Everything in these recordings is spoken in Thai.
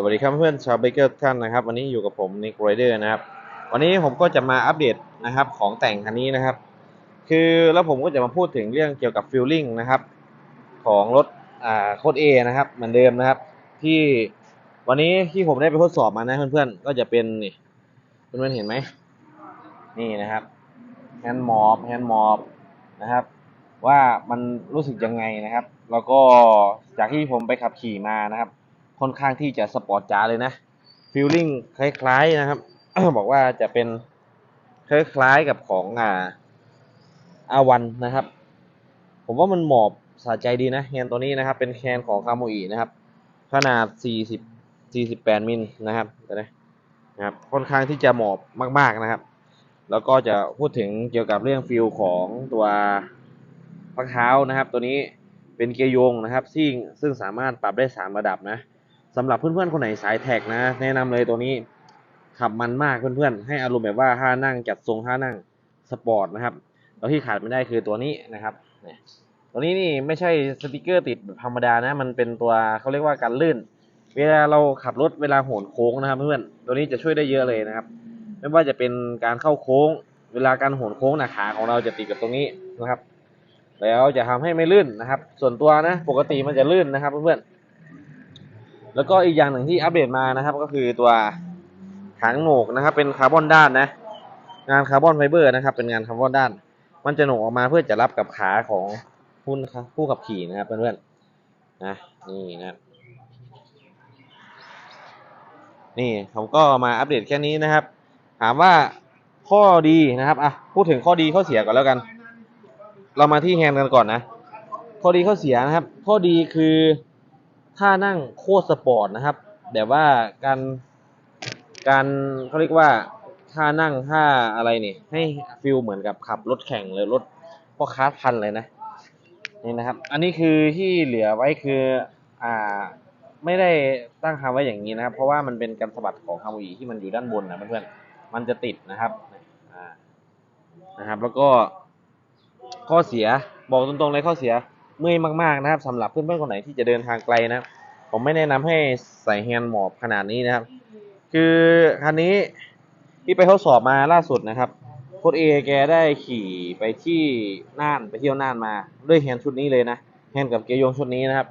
สวัสดีครับเพื่อนชาวเบเกอร์ท่านนะครับ วันนี้อยู่กับผมนิกไรเดอร์นะครับ วันนี้ผมก็จะมาอัปเดตนะครับของแต่งคันนี้นะครับ คือแล้วผมก็จะมาพูดถึงเรื่องเกี่ยวกับฟิลลิ่งนะครับ ของรถอ่าโคดเอนะครับ เหมือนเดิมนะครับ ที่วันนี้ที่ผมได้ไปทดสอบมานะเพื่อนๆก็จะเป็นนี่เพื่อนๆเห็นไหมนี่นะครับแฮนด์มอบแฮนด์มอบนะครับ ว่ามันรู้สึกยังไงนะครับ แล้วก็จากที่ผมไปขับขี่มานะครับ ค่อนข้างที่จะสปอร์ตจ๋าเลยนะฟีลลิ่งคล้ายๆนะครับบอกว่าจะเป็นคล้ายๆกับของอ่าอาวันนะครับ ผมว่ามันเหมาะสะใจดีนะแฮนตัวนี้นะครับ เป็นแฮนของคาโมอีนะครับ ขนาด 40 48มิลนะครับนะนะครับ ค่อนข้างที่จะเหมาะมาก ๆนะครับ แล้วก็จะพูดถึงเกี่ยวกับเรื่องฟิลของตัวพักเท้านะครับ ตัวนี้เป็นเกียร์โยงนะครับซึ่งซึ่งสามารถปรับได้ 3 ระดับนะ สำหรับเพื่อนๆคนไหนสายแท็กนะ แนะนำเลยตัวนี้ ขับมันมากเพื่อนๆ ให้อารมณ์แบบว่าท่านั่งจัดทรงท่านั่งสปอร์ตนะครับแล้วที่ขาดไม่ได้คือตัวนี้นะครับตัวนี้นี่ไม่ใช่สติกเกอร์ติดแบบธรรมดานะ มันเป็นตัวเขาเรียกว่ากันลื่น เวลาเราขับรถเวลาโหนโค้งนะครับเพื่อนตัวนี้จะช่วยได้เยอะเลยนะครับ ไม่ว่าจะเป็นการเข้าโค้ง เวลาการโหนโค้งนะขาของเราจะติดกับตรงนี้นะครับ แล้วจะทำให้ไม่ลื่นนะครับ ส่วนตัวนะ ปกติมันจะลื่นนะครับเพื่อนๆ แล้วก็อีกอย่างหนึ่งที่อัปเดตมานะครับ ก็คือตัวหางโหนกนะครับ เป็นคาร์บอนด้านนะ งานคาร์บอนไฟเบอร์นะครับ เป็นงานคาร์บอนด้าน มันจะโหนกออกมาเพื่อจะรับกับขาของผู้ผู้ขับขี่นะครับเพื่อนๆนะนี่นะนี่ผมก็มาอัปเดตแค่นี้นะครับ ถามว่าข้อดีนะครับอะพูดถึงข้อดีข้อเสียก่อนแล้วกัน เรามาที่แฮนด์กันก่อนนะ ข้อดีข้อเสียนะครับ ข้อดีคือ ท่านั่งโคตรสปอร์ตนะครับแบบว่าการการเขาเรียกว่าท่านั่งท่าอะไรนี่ ให้ฟิลเหมือนกับขับรถแข่งเลยรถพวกคาพันเลยนะนี่นะครับ อันนี้คือที่เหลือไว้คืออ่าไม่ได้ตั้งคำไว้อย่างนี้นะครับ เพราะว่ามันเป็นการสะบัดของคาโมอีที่มันอยู่ด้านบนนะเพื่อนๆมันจะติดนะครับอ่านะครับ แล้วก็ข้อเสียบอกตรงๆเลยข้อเสีย เมื่อยมากๆนะครับสำหรับเพื่อนๆคนไหนที่จะเดินทางไกลนะผมไม่แนะนำให้ใส่แฮนด์หมอบขนาดนี้นะครับ คือคันนี้ที่ไปทดสอบมาล่าสุดนะครับโค้ดเอแกได้ขี่ไปที่น่านไปเที่ยวน่านมาด้วยแฮนด์ชุดนี้เลยนะแฮนด์กับเกียร์ยงชุดนี้นะครับ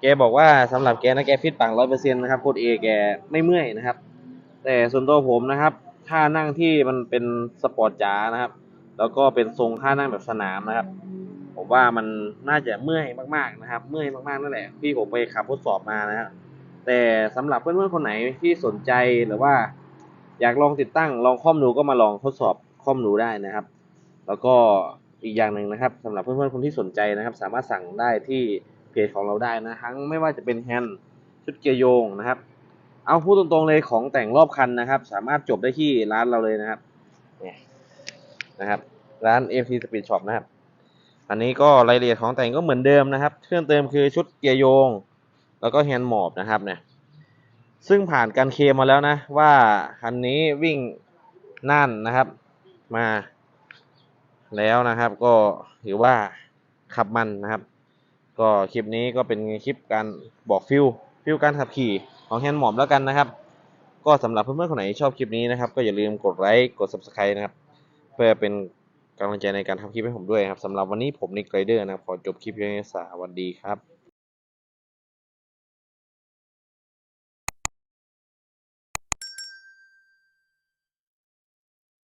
แกบอกว่าสำหรับแกนะแกฟิตปังร้อยเปอร์เซ็นต์นะครับโค้ดเอแกไม่เมื่อยนะครับ แต่ส่วนตัวผมนะครับท่านั่งที่มันเป็นสปอร์ตจ๋านะครับ แล้วก็เป็นทรงท่านั่งแบบสนามนะครับ ผมว่ามันน่าจะเมื่อยมากๆนะครับ เมื่อยมากๆนั่นแหละที่ผมไปขับทดสอบมานะครับแต่สำหรับเพื่อนๆคนไหนที่สนใจหรือว่า อยากลองติดตั้งลองคอมดูก็มาลองทดสอบคอมดูได้นะครับ แล้วก็อีกอย่างหนึ่งนะครับสำหรับเพื่อนๆคนที่สนใจนะครับ สามารถสั่งได้ที่เพจของเราได้นะทั้งไม่ว่าจะเป็นแฮนด์ชุดเกียร์โยงนะครับ เอาพูดตรงๆเลยของแต่งรอบคันนะครับ สามารถจบได้ที่ร้านเราเลยนะครับเนี่ยนะครับ ร้าน FT Speed Shop นะครับ อันนี้ก็รายละเอียดของแต่งก็เหมือนเดิมนะครับ เครื่องเติมคือชุดเกียร์โยง แล้วก็แฮนด์หมอบนะครับเนี่ย ซึ่งผ่านการเคลมมาแล้วนะ ว่าคันนี้วิ่งน่านนะครับมา แล้วนะครับก็ถือว่าขับมันนะครับ ก็คลิปนี้ก็เป็นคลิปการบอกฟิลฟิลการขับขี่ของแฮนด์หมอบแล้วกันนะครับ ก็สำหรับเพื่อนๆคนไหนชอบคลิปนี้นะครับ ก็อย่าลืมกดไลค์กด subscribe นะครับ เพื่อเป็น กำลังใจในการทำคลิปให้ผมด้วยครับสำหรับวันนี้ผมนิกไรเดอร์นะขอจบคลิปเพียงแค่สวัสดีครับ